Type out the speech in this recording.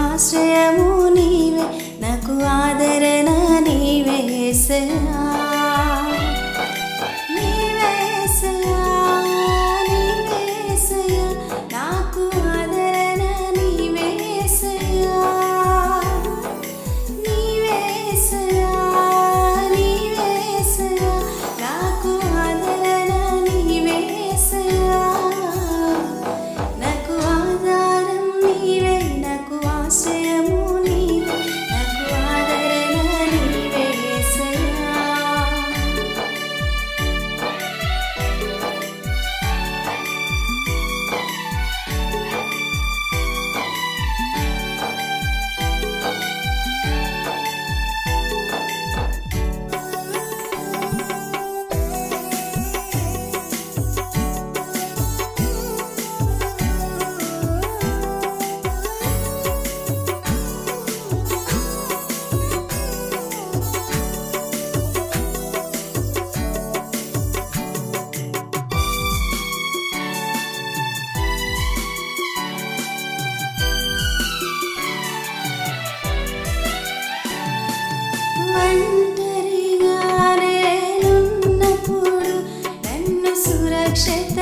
ఆశ్రయము నీవే నాకు ఆదరణ నీవే ఏసయ్యా